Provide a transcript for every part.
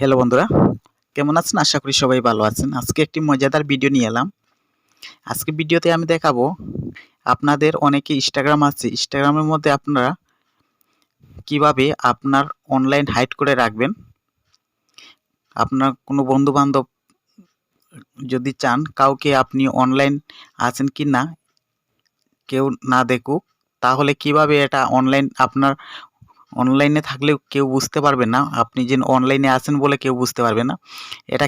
Hello বন্ধুরা, কেমন আছেন? আশা করি সবাই ভালো আছেন। আজকে একটি মজাদার ভিডিও নিয়ে এলাম। আজকে ভিডিওতে আমি দেখাবো আপনাদের অনেকে ইনস্টাগ্রাম আছে। ইনস্টাগ্রামের মধ্যে আপনারা কীভাবে আপনার অনলাইন হাইড করে রাখবেন। আপনার কোনো বন্ধু বান্ধব যদি চান, কাউকে আপনি অনলাইন আছেন কি না কেউ না দেখুক, তাহলে কীভাবে এটা অনলাইন আপনার অনলাইনে থাকলেও কেউ বুঝতে পারবে না। আপনি যে অনলাইনে আছেন বলে কেউ বুঝতে পারবে না। এটা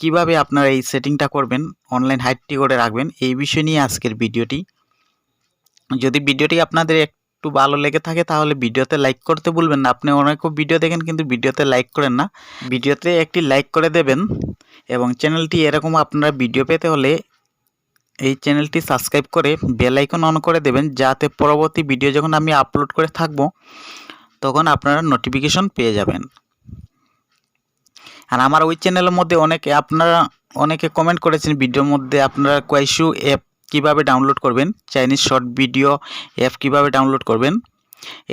কীভাবে আপনারা এই সেটিংটা করবেন অনলাইন হাইটটি করে রাখবেন, এই বিষয় নিয়ে আজকের ভিডিওটি। যদি ভিডিওটি আপনাদের একটু ভালো লেগে থাকে, তাহলে ভিডিওতে লাইক করতে ভুলবেন না। আপনি অনেক ভিডিও দেখেন, কিন্তু ভিডিওতে লাইক করেন না। ভিডিওতে একটি লাইক করে দেবেন এবং চ্যানেলটি এরকম আপনারা ভিডিও পেতে হলে এই চ্যানেলটি সাবস্ক্রাইব করে বেল আইকন অন করে দেবেন, যাতে পরবর্তী ভিডিও যখন আমি আপলোড করে থাকব তখন আপনারা নোটিফিকেশন পেয়ে যাবেন। আর আমার ওই চ্যানেলের মধ্যে অনেকে আপনারা, অনেকে কমেন্ট করেছেন ভিডিওর মধ্যে আপনারা কোয়াইশু অ্যাপ কীভাবে ডাউনলোড করবেন চাইনিজ শর্ট ভিডিও অ্যাপ কীভাবে ডাউনলোড করবেন।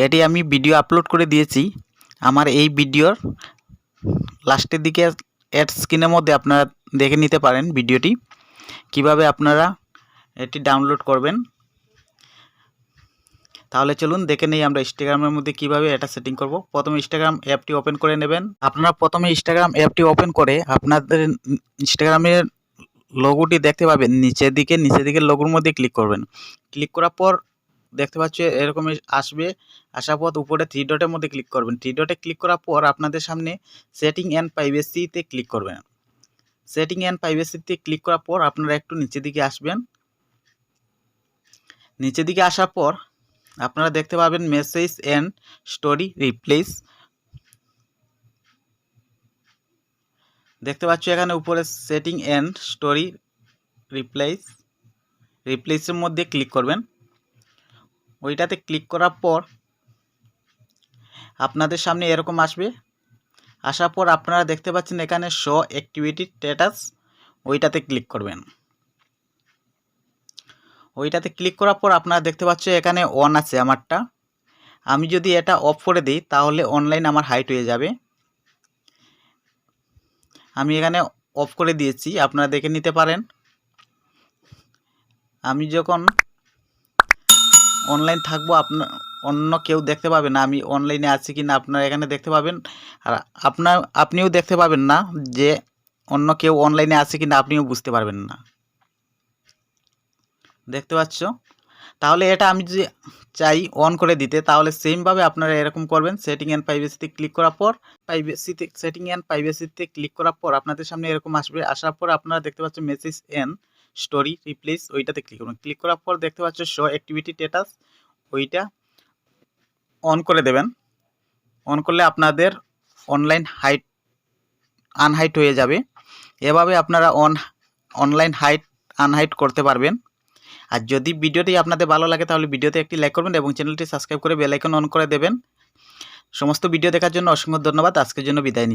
এটি আমি ভিডিও আপলোড করে দিয়েছি। আমার এই ভিডিওর লাস্টের দিকে অ্যাড স্ক্রিনের মধ্যে আপনারা দেখে নিতে পারেন ভিডিওটি কীভাবে আপনারা এটি ডাউনলোড করবেন। তাহলে চলুন দেখে নেই আমরা ইনস্টাগ্রামের মধ্যে কীভাবে এটা সেটিং করব। প্রথমে ইনস্টাগ্রাম অ্যাপটি ওপেন করে নেবেন। আপনারা প্রথমে ইনস্টাগ্রাম অ্যাপটি ওপেন করে আপনাদের ইনস্টাগ্রামের লোগোটি দেখতে পাবেন। নিচের দিকে নিচের দিকে লোগোর মধ্যে ক্লিক করবেন। ক্লিক করার পর দেখতে পাচ্ছি এরকম আসবে। আসার পর উপরে থ্রি ডটের মধ্যে ক্লিক করবেন। থ্রি ডটে ক্লিক করার পর আপনাদের সামনে সেটিং অ্যান্ড প্রাইভেসিতে ক্লিক করবেন। সেটিং অ্যান্ড প্রাইভেসিতে ক্লিক করার পর আপনারা একটু নিচের দিকে আসবেন। নিচের দিকে আসার পর আপনারা দেখতে পাবেন মেসেজ অ্যান্ড স্টোরি রিপ্লেস দেখতে পাচ্ছ এখানে উপরে সেটিং অ্যান্ড স্টোরি রিপ্লেস রিপ্লেসের মধ্যে ক্লিক করবেন। ওইটাতে ক্লিক করার পর আপনাদের সামনে এরকম আসবে। আসার পর আপনারা দেখতে পাচ্ছেন এখানে শো অ্যাক্টিভিটি স্ট্যাটাস ওইটাতে ক্লিক করবেন। ওইটাতে ক্লিক করার পর আপনারা দেখতে পাচ্ছ এখানে অন আছে আমারটা। আমি যদি এটা অফ করে দিই, তাহলে অনলাইন আমার হাইট হয়ে যাবে। আমি এখানে অফ করে দিয়েছি, আপনারা দেখে নিতে পারেন। আমি যখন অনলাইন থাকব আপনার অন্য কেউ দেখতে পাবে না আমি অনলাইনে আছি কি না আপনারা এখানে দেখতে পাবেন। আর আপনার আপনিও দেখতে পাবেন না যে অন্য কেউ অনলাইনে আছে কি না আপনিও বুঝতে পারবেন না। দেখতে পাচ্ছ? তাহলে এটা আমি যদি চাই অন করে দিতে, তাহলে সেমভাবে আপনারা এরকম করবেন সেটিং অ্যান্ড প্রাইভেসিতে ক্লিক করার পর প্রাইভেসিতে সেটিং অ্যান্ড প্রাইভেসিতে ক্লিক করার পর আপনাদের সামনে এরকম আসবে। আসার পর আপনারা দেখতে পাচ্ছেন মেসেজ অ্যান্ড স্টোরি রিপ্লেস ওইটাতে ক্লিক করবেন। ক্লিক করার পর দেখতে পাচ্ছ শো অ্যাক্টিভিটি স্ট্যাটাস ওইটা অন করে দেবেন। অন করলে আপনাদের অনলাইন হাইট আনহাইট হয়ে যাবে। এভাবে আপনারা অন অনলাইন হাইট আনহাইট করতে পারবেন। আর যদি ভিডিওটি আপনাদের ভালো লাগে, তাহলে ভিডিওতে একটি লাইক করবেন এবং চ্যানেলটি সাবস্ক্রাইব করে বেলাইকন অন করে দেবেন। সমস্ত ভিডিও দেখার জন্য অসংখ্য ধন্যবাদ। আজকের জন্য বিদায় নিচ্ছি।